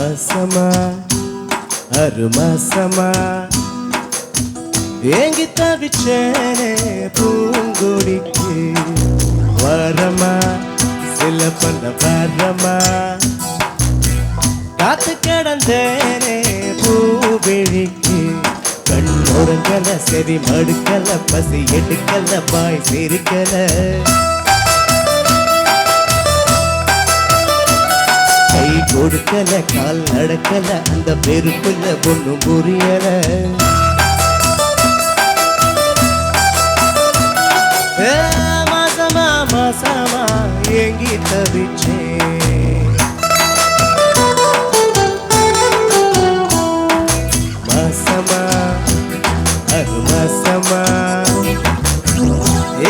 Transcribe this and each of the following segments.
மாசமா அரு மாசமா ஏங்கி தவிச்சேனே பூங்குடிக்கு. வரமா சில பண்ண வரமா. காத்து கிடந்தேனே பூவிழிக்கு. கண்ணொருங்கல செவி மடுக்கல பசி எடுக்கல பாய் சிரிக்கல. கை கொடுக்கல கால் நடக்கல அந்த பெருக்குள்ள பொண்ணும் புரியல. மாசமா மாசமா ஏங்கி தவிச்சேன் மாசமா அது மாசமா.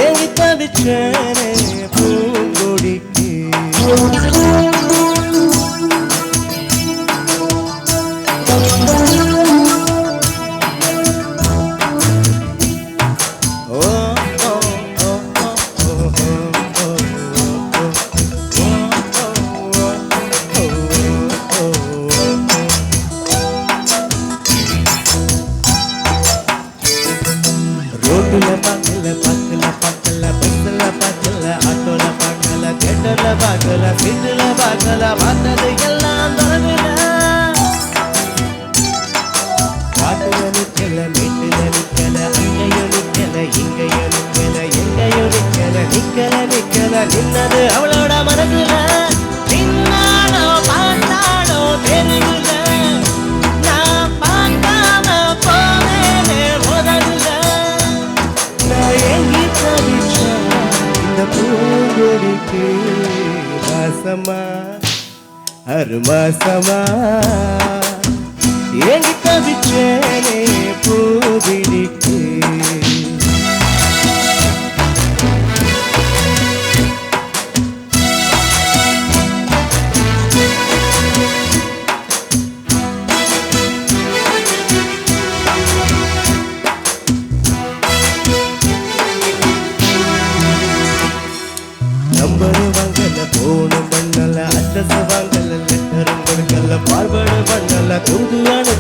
ஏங்கி தவிச்சேனே பூங்கொடிக்கு? பார்க்கல சீட்டுல பார்க்கல பார்த்தது எல்லாம் தொடங்கல காட்டுல நிக்கல மேட்டுல நிக்கல அங்கேயோ நிக்கல இங்கேயோ நிக்கல எங்கேயோ நிக்கல நிக்கல நிக்கல நின்னது அவளோட மாசமா அரு மாசமா ஏங்கி தவிச்சேனே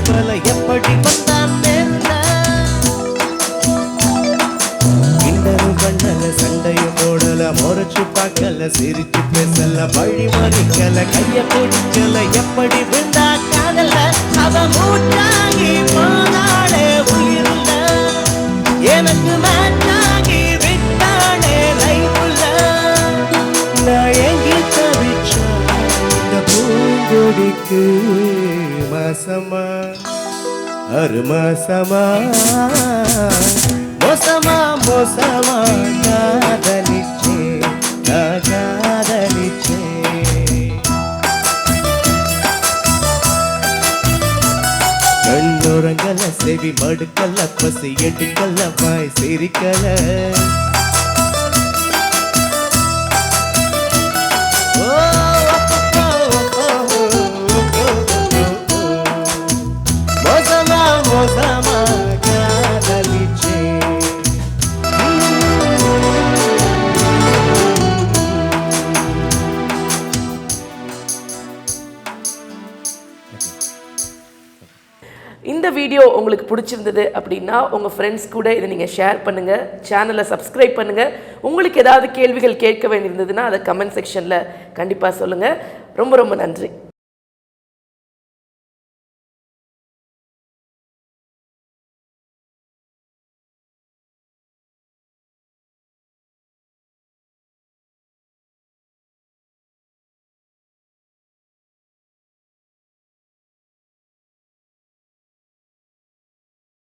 தூது எப்படி வந்தான் நேர்ல கிண்டரும் பண்ணல சண்டையும் போடல முறைச்சு பார்க்கல சிரிச்சு பேசல வழி மறிக்கல கைய பிடிக்கல எப்படி விழுந்தா காதல? அவ மூட்டாகி போனாளே உயிருள்ள. எனக்கு மேட்டாகி விட்டாளே லைஃப்ல. நான் எங்கி தவிச்சா இந்த பூங்கொடிக்கு. மோசமா அருமா சமா மோசமா மோசமா காதலிச்சே காதலிச்சே. கண்ணுரங்கல செவி மடுக்கல பசி எடுக்கல பாய் சிரிக்கல. இந்த வீடியோ உங்களுக்கு பிடிச்சிருந்தது அப்படின்னா உங்கள் ஃப்ரெண்ட்ஸ் கூட இதை நீங்கள் ஷேர் பண்ணுங்கள் சேனலை சப்ஸ்கிரைப் பண்ணுங்கள் உங்களுக்கு ஏதாவது கேள்விகள் கேட்க வேண்டியிருந்ததுன்னா அதை கமெண்ட் செக்ஷனில் கண்டிப்பாக சொல்லுங்கள் ரொம்ப ரொம்ப நன்றி.